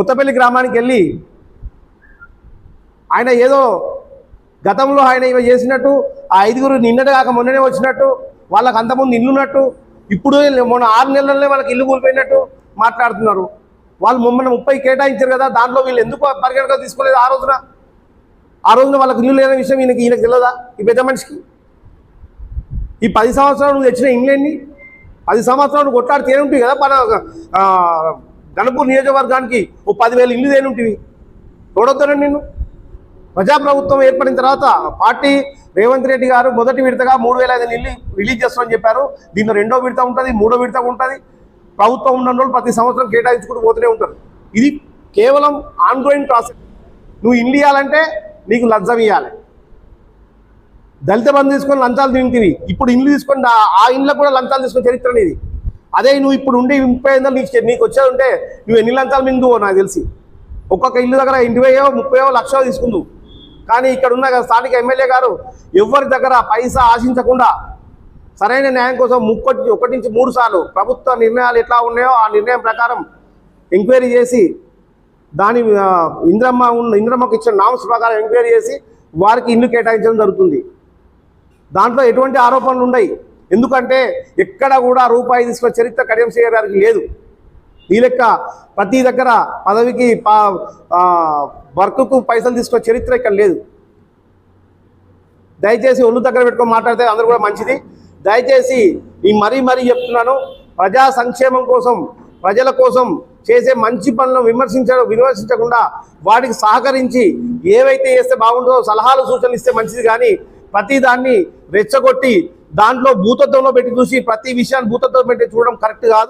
కొత్తపల్లి గ్రామానికి వెళ్ళి ఆయన ఏదో గతంలో ఆయన ఇవి చేసినట్టు ఆ ఐదుగురు నిన్నటి కాక మొన్ననే వచ్చినట్టు వాళ్ళకి అంతకుముందు ఇల్లున్నట్టు ఇప్పుడు మొన్న ఆరు నెలలనే వాళ్ళకి ఇల్లు కూలిపోయినట్టు మాట్లాడుతున్నారు. వాళ్ళు మమ్మల్ని ముప్పై కేటాయించారు కదా దాంట్లో వీళ్ళు ఎందుకు పరిగణగా తీసుకోలేదు ఆ రోజున? ఆ రోజున వాళ్ళకి ఇల్లు లేని విషయం ఈయనకి ఈయనకు తెలియదా? ఈ పెద్ద మనిషికి? ఈ పది సంవత్సరాలు నువ్వు తెచ్చిన ఇంగ్లాండ్ని పది సంవత్సరాలు నువ్వు ఉంటుంది కదా? మన ఆ, గణపూర్ నియోజకవర్గానికి ఓ పదివేలు ఇల్లు తేనుంటివి చూడొద్దానండి నిన్ను. ప్రజాప్రభుత్వం ఏర్పడిన తర్వాత పార్టీ రేవంత్ రెడ్డి గారు మొదటి విడతగా మూడు వేల ఐదు ఇల్లు రిలీజ్ చేస్తామని చెప్పారు. దీంట్లో రెండో విడత ఉంటుంది మూడో విడత ఉంటుంది. ప్రభుత్వం ఉన్న రోజులు ప్రతి సంవత్సరం కేటాయించుకుంటూ పోతూనే ఉంటారు. ఇది కేవలం ఆన్గోయింగ్ ప్రాసెస్. నువ్వు ఇల్లు ఇవ్వాలంటే నీకు లంచం ఇవ్వాలి దళిత బంధు తీసుకొని లంచాలు తింటివి. ఇప్పుడు ఇల్లు తీసుకొని ఆ- ఇండ్లకు కూడా లంచాలు తీసుకున్న చరిత్ర అనేది. అదే నువ్వు ఇప్పుడు ఉండి ముప్పై ఐదు నీకు నీకు వచ్చేది ఉంటే నువ్వు ఎన్ని లంచాలు మిందువో నాకు తెలిసి. ఒక్కొక్క ఇల్లు దగ్గర ఇంటివేయో ముప్పయో లక్షో తీసుకుందు. కానీ ఇక్కడ ఉన్న స్థానిక ఎమ్మెల్యే గారు ఎవరి దగ్గర పైసా ఆశించకుండా సరైన న్యాయం కోసం ముక్కటి ఒకటి నుంచి మూడు సార్లు ప్రభుత్వ నిర్ణయాలు ఎట్లా ఉన్నాయో ఆ నిర్ణయం ప్రకారం ఎంక్వైరీ చేసి దాని ఇంద్రమ్మ ఉన్న ఇంద్రమ్మకు ఇచ్చిన నామ్స్ ప్రకారం ఎంక్వైరీ చేసి వారికి ఇల్లు కేటాయించడం జరుగుతుంది. దాంట్లో ఎటువంటి ఆరోపణలు ఉన్నాయి ఎందుకంటే ఎక్కడ కూడా రూపాయి తీసుకున్న చరిత్ర కడియం చేయడానికి లేదు. ఈ లెక్క ప్రతి దగ్గర పదవికి వర్క్కు పైసలు తీసుకున్న చరిత్ర ఇక్కడ లేదు. దయచేసి ఒళ్ళు దగ్గర పెట్టుకొని మాట్లాడితే అందరూ కూడా మంచిది. దయచేసి ఈ మరీ మరీ చెప్తున్నాను ప్రజా సంక్షేమం కోసం ప్రజల కోసం చేసే మంచి పనులను విమర్శించడం విమర్శించకుండా వాటికి సహకరించి ఏవైతే చేస్తే బాగుంటుందో సలహాలు సూచనలు ఇస్తే మంచిది. కానీ ప్రతి దాన్ని రెచ్చగొట్టి దాంట్లో భూతత్వంలో పెట్టి చూసి ప్రతి విషయాన్ని భూతత్వం పెట్టి చూడడం కరెక్ట్ కాదు.